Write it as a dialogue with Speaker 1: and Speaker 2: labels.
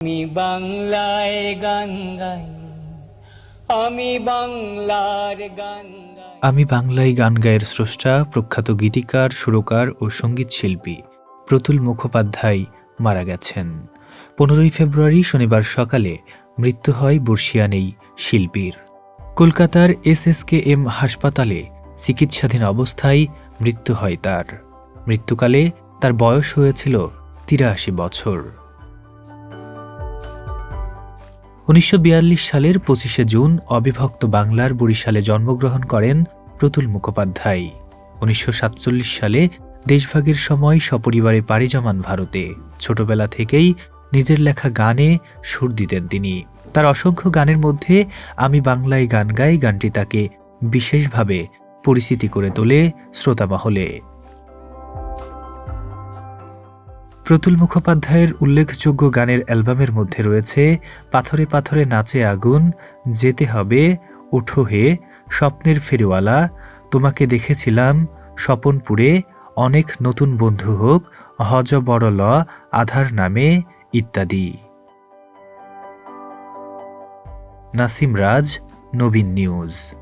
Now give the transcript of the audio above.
Speaker 1: আমি বাংলায় গান গাই, আমি বাংলার গান
Speaker 2: আমি বাংলায় গান গায়ের স্রষ্টা, প্রখ্যাত গীতিকার, সুরকার ও সংগীত শিল্পী প্রতুল মুখোপাধ্যায় মারা গেছেন। পনেরোই ফেব্রুয়ারি শনিবার সকালে মৃত্যু হয় বর্ষিয়ান এই শিল্পীর। কলকাতার এসএসকে এম হাসপাতালে চিকিৎসাধীন অবস্থায় মৃত্যু হয় তার। মৃত্যুকালে তার বয়স হয়েছিল তিরাশি বছর। উনিশশো বিয়াল্লিশ সালের পঁচিশে জুন অবিভক্ত বাংলার বরিশালে জন্মগ্রহণ করেন প্রতুল মুখোপাধ্যায়। উনিশশো সাতচল্লিশ সালে দেশভাগের সময় সপরিবারে পাড়ি জমান ভারতে। ছোটবেলা থেকেই নিজের লেখা গানে সুর দিতেন তিনি। তার অসংখ্য গানের মধ্যে আমি বাংলায় গান গাই গানটি তাকে বিশেষভাবে পরিচিতি করে তোলে শ্রোতামহলে। প্রতুল মুখোপাধ্যায়ের উল্লেখযোগ্য গানের অ্যালবামের মধ্যে রয়েছে পাথরে পাথরে নাচে আগুন, যেতে হবে, ওঠো হে, স্বপ্নের ফেরিওয়ালা, তোমাকে দেখেছিলাম স্বপনপুরে, অনেক নতুন বন্ধু হোক, হজ বড় ল, আধার নামে, ইত্যাদি। নাসিম রাজ নবীন নিউজ।